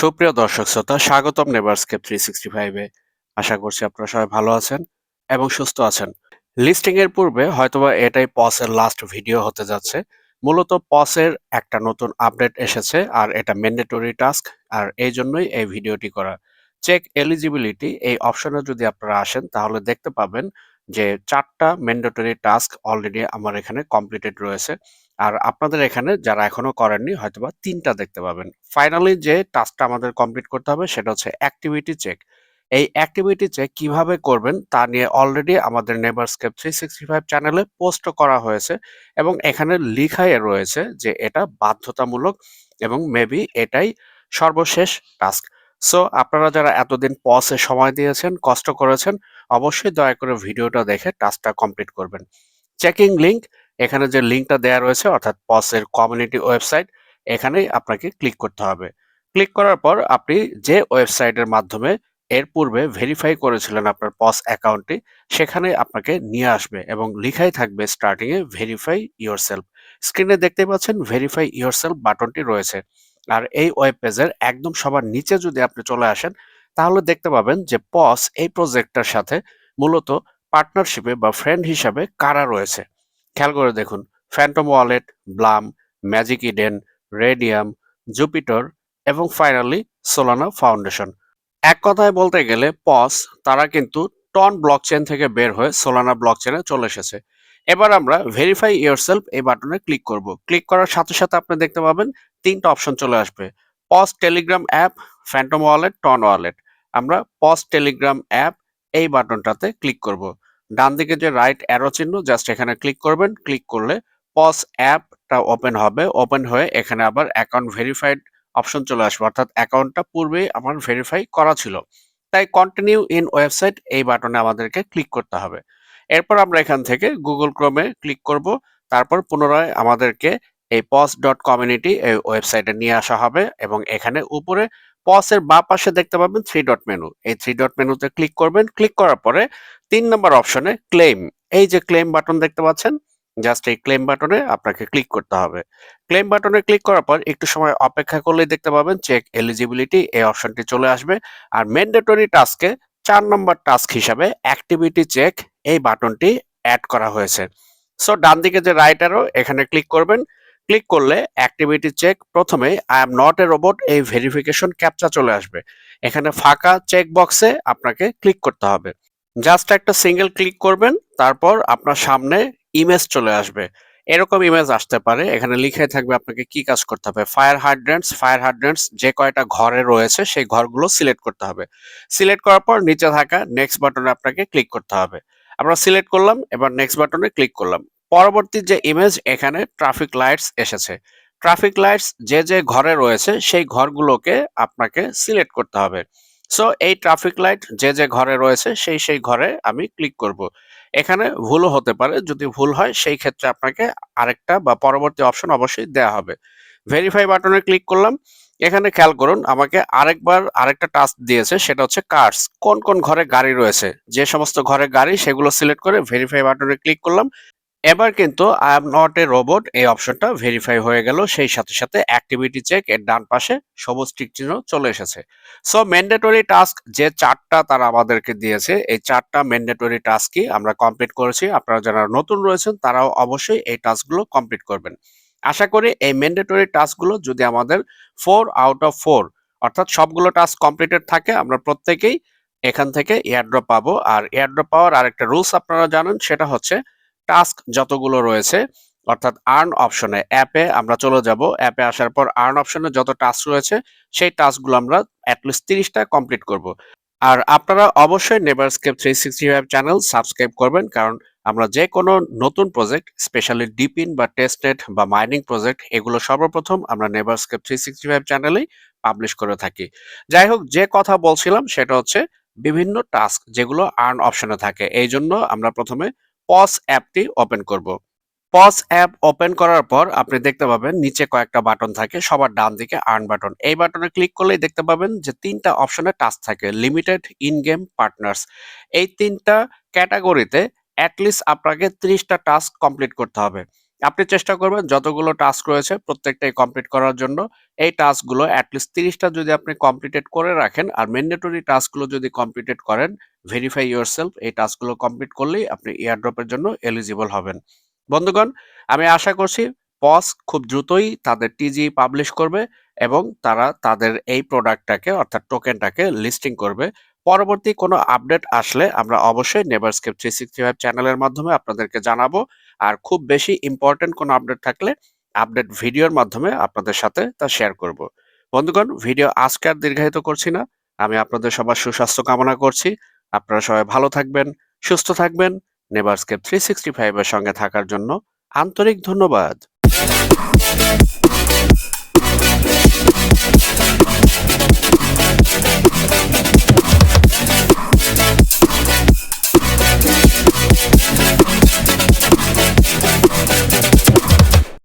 সুপ্রিয় দর্শক শ্রোতা, স্বাগতম নেভারস্কেপ থ্রি সিক্সটি ফাইভে আশা করছি আপনারা সবাই ভালো আছেন এবং সুস্থ আছেন। লিস্টিং এর পূর্বে হয়তোবা এটাই পসের লাস্ট ভিডিও হতে যাচ্ছে। মূলত পসের একটা নতুন আপডেট এসেছে আর এটা ম্যান্ডেটরি টাস্ক আর এই জন্যই এই ভিডিওটি করা। চেক এলিজিবিলিটি এই অপশনে যদি আপনারা আসেন তাহলে দেখতে পাবেন যে চারটা ম্যান্ডেটরি টাস্ক অলরেডি আমার এখানে কমপ্লিটেড রয়েছে। আর আপনাদের এখানে যারা এখনও করেননি, হয়তোবা তিনটা দেখতে পাবেন। ফাইনালি যে টাস্কটা আমাদের কমপ্লিট করতে হবে, সেটা হচ্ছে অ্যাক্টিভিটি চেক এই অ্যাক্টিভিটি চেক কীভাবে করবেন, তা নিয়ে অলরেডি আমাদের নেভারস্কেপ থ্রি সিক্সটি ফাইভ চ্যানেলে পোস্ট করা হয়েছে এবং এখানে লিখাই রয়েছে যে এটা বাধ্যতামূলক এবং মেবি এটাই সর্বশেষ টাস্ক সো আপনারা যারা এতদিন পসে সময় দিয়েছেন, কষ্ট করেছেন, অবশ্যই দয়া করে ভিডিওটা দেখে টাস্কটা কমপ্লিট করবেন। চেকিং লিংক এখানে যে লিঙ্কটা দেয়া রয়েছে, অর্থাৎ পসের কমিউনিটি ওয়েবসাইট এখানেই আপনাকে ক্লিক করতে হবে। ক্লিক করার পর আপনি যে ওয়েবসাইটের মাধ্যমে এর পূর্বে ভেরিফাই করেছিলেন আপনার পস অ্যাকাউন্টটি সেখানে আপনাকে নিয়ে আসবে এবং লিখাই থাকবে স্টার্টিং এ ভেরিফাই ইয়োর সেলফ স্ক্রিনে দেখতে পাচ্ছেন ভেরিফাই ইয়োর সেলফ বাটনটি রয়েছে। আর এই ওয়েব পেজের একদম সবার নিচে যদি আপনি চলে আসেন, তাহলে দেখতে পাবেন যে পস এই প্রজেক্টটার সাথে মূলত পার্টনারশিপে বা ফ্রেন্ড হিসাবে কারা রয়েছে। খেয়াল করে দেখুন। Phantom wallet Blum Magic Eden Raydium Jupiter এবং ফাইনালি সোলানা ফাউন্ডেশন এক কথায় বলতে গেলে পস তারা কিন্তু টন ব্লকচেন থেকে বের হয়ে সোলানা ব্লকচেনে চলে এসেছে। এবার আমরা ভেরিফাই ইয়োরসেলফ এই বাটনে ক্লিক করব। ক্লিক করার সাথে সাথে আপনি দেখতে পাবেন তিনটা অপশন চলে আসবে। Paws Telegram app Phantom wallet TON wallet আমরা পস টেলিগ্রাম অ্যাপ এই বাটনটাতে ক্লিক করব। ডান দিকে যে রাইট অ্যারো চিহ্ন জাস্ট এখানে ক্লিক করবেন। ক্লিক করলে পস অ্যাপটা ওপেন হবে। ওপেন হয়ে এখানে আবার অ্যাকাউন্ট ভেরিফাইড অপশন চলে আসবে। অর্থাৎ অ্যাকাউন্টটা পূর্বেই আমার ভেরিফাই করা ছিল। তাই কন্টিনিউ ইন ওয়েবসাইট এই বাটনে আমাদেরকে ক্লিক করতে হবে। এরপর আমরা এখান থেকে গুগল ক্রোমে ক্লিক করব। তারপর পুনরায় আমাদেরকে এই পস ডট কমিউনিটি এই ওয়েবসাইটে নিয়ে আসা হবে এবং এখানে উপরে পসের বা পাশে দেখতে পাবেন থ্রি ডট মেনু এই থ্রি ডট মেনুতে ক্লিক করবেন। ক্লিক করার পরে তিন নম্বর অপশনে ক্লেম এই যে ক্লেম বাটন দেখতে পাচ্ছেন, জাস্ট এই ক্লেম বাটনে আপনাকে ক্লিক করতে হবে। ক্লেম বাটনে ক্লিক করার পর একটু সময় অপেক্ষা করলেই দেখতে পাবেন চেক এলিজিবিলিটি এই অপশনটি চলে আসবে। আর ম্যান্ডেটরি টাস্কে চার নম্বর টাস্ক হিসাবে অ্যাক্টিভিটি চেক এই বাটনটি অ্যাড করা হয়েছে। সো ডান দিকে যে রাইট আরও এখানে ক্লিক করবেন। ক্লিক করলে অ্যাক্টিভিটি চেক প্রথমে I am not a robot, এই ভেরিফিকেশন ক্যাপচা চলে আসবে। এখানে ফাঁকা চেক বক্সে আপনাকে ক্লিক করতে হবে। জাস্ট একটা সিঙ্গেল ক্লিক করবেন, তারপর আপনার সামনে ইমেজ চলে আসবে। এরকম ইমেজ আসতে পারে, এখানে লিখে থাকবে আপনাকে কি কাজ করতে হবে? ফায়ার হাইড্রেন্টস ফায়ার হাইড্রেন্টস যে কয়টা ঘরে রয়েছে, সেই ঘরগুলো সিলেক্ট করতে হবে। সিলেক্ট করার পর নিচে থাকা নেক্সট বাটনে আপনাকে ক্লিক করতে হবে। আমরা সিলেক্ট করলাম, এবার নেক্সট বাটনে ক্লিক করলাম। পরবর্তী যে ইমেজ এখানে ট্রাফিক লাইটস এসেছে। ট্রাফিক লাইটস যে যে ঘরে রয়েছে, সেই ঘরগুলোকে আপনাকে সিলেক্ট করতে হবে। সো এই ট্রাফিক লাইট যে যে ঘরে রয়েছে, সেই সেই ঘরে আমি ক্লিক করব। এখানে ভুলও হতে পারে, যদি ভুল হয়, সেই ক্ষেত্রে আপনাকে আরেকটা বা পরবর্তী অপশন অবশ্যই দেয়া হবে। ভেরিফাই বাটনে ক্লিক করলাম। এখানে খেয়াল করুন, আমাকে আরেকবার আরেকটা টাস্ক দিয়েছে, সেটা হচ্ছে কার্স কোন কোন ঘরে গাড়ি রয়েছে? যে সমস্ত ঘরে গাড়ি, সেগুলো সিলেক্ট করে ভেরিফাই বাটনে ক্লিক করলাম। এবার কিন্তু I am not a robot এই অপশনটা ভেরিফাই হয়ে গেল। সেই সাথে সাথে অ্যাক্টিভিটি চেক এর ডান পাশে সবুজ টিক চিহ্ন চলে এসেছে। সো ম্যান্ডেটরি টাস্ক যে চারটা তারা আমাদেরকে দিয়েছে, এই চারটা ম্যান্ডেটরি টাস্কই আমরা কমপ্লিট করেছি। আপনারা যারা নতুন রয়েছেন, তারাও অবশ্যই এই টাস্কগুলো কমপ্লিট করবেন। আশা করি এই ম্যান্ডেটরি টাস্কগুলো যদি আমাদের ফোর আউট অফ ফোর অর্থাৎ সবগুলো টাস্ক কমপ্লিটেড থাকে, আমরা প্রত্যেকেই এখান থেকে এয়ারড্রপ পাবো। আর এয়ারড্রপ পাওয়ার আরেকটা রুলস আপনারা জানেন, সেটা হচ্ছে টাস্ক যতগুলো রয়েছে, অর্থাৎ আর্ন অপশনে অ্যাপে আমরা চলে যাব। অ্যাপে আসার পর আর্ন অপশনে যত টাস্ক রয়েছে, সেই টাস্কগুলো আমরা অ্যাটলিস্ট তিরিশটা কমপ্লিট করব। আর আপনারা অবশ্যই Neverscape three sixty five channel subscribe করবেন, কারণ আমরা যে কোনো নতুন প্রজেক্ট স্পেশালি ডিপিন বা টেস্টেড বা মাইনিং প্রজেক্ট এগুলো সর্বপ্রথম আমরা নেভারস্কেপ থ্রি সিক্সটি ফাইভ চ্যানেলেই পাবলিশ করে থাকি। যাই হোক, যে কথা বলছিলাম সেটা হচ্ছে বিভিন্ন টাস্ক যেগুলো আর্ন অপশনে থাকে এই জন্য আমরা প্রথমে পজ অ্যাপটি ওপেন করব। পস অ্যাপ ওপেন করার পর আপনি দেখতে পাবেন নিচে কয়েকটা বাটন থাকে, সবার ডান দিকে আর্ন বাটন এই বাটনে ক্লিক করলেই দেখতে পাবেন যে তিনটা অপশনে টাচ থাকে লিমিটেড ইন গেম পার্টনার্স এই তিনটা ক্যাটাগরিতে অ্যাটলিস্ট আপনাকে ত্রিশটা টাস্ক কমপ্লিট করতে হবে। আপনি চেষ্টা করবেন যতগুলো টাস্ক রয়েছে প্রত্যেকটাই কমপ্লিট করার জন্য। এই টাস্কগুলো অ্যাটলিস্ট তিরিশটা যদি আপনি কমপ্লিটেড করে রাখেন আর ম্যান্ডেটরি টাস্কগুলো যদি কমপ্লিটেড করেন ভেরিফাই ইউর সেলফ এই টাস্কগুলো কমপ্লিট করলেই আপনি এয়ারড্রপের জন্য এলিজিবল হবেন। বন্ধুগণ, আমি আশা করছি পস খুব দ্রুতই তাদের টিজি পাবলিশ করবে এবং তারা তাদের এই প্রোডাক্টটাকে অর্থাৎ টোকেনটাকে লিস্টিং করবে। পরবর্তী কোনো আপডেট আসলে আমরা অবশ্যই নেভারস্কেপ থ্রি সিক্সটি ফাইভ চ্যানেলের মাধ্যমে আপনাদেরকে জানাব। আর খুব বেশি ইম্পর্টেন্ট কোনো আপডেট থাকলে আপডেট ভিডিওর মাধ্যমে আপনাদের সাথে তা শেয়ার করব। বন্ধুগণ, ভিডিও আজকে আর দীর্ঘায়িত করছি না। আমি আপনাদের সবার সুস্বাস্থ্য কামনা করছি। আপনারা সবাই ভালো থাকবেন, সুস্থ থাকবেন। নেভারস্কেপ থ্রি সিক্সটি ফাইভের সঙ্গে থাকার জন্য আন্তরিক ধন্যবাদ।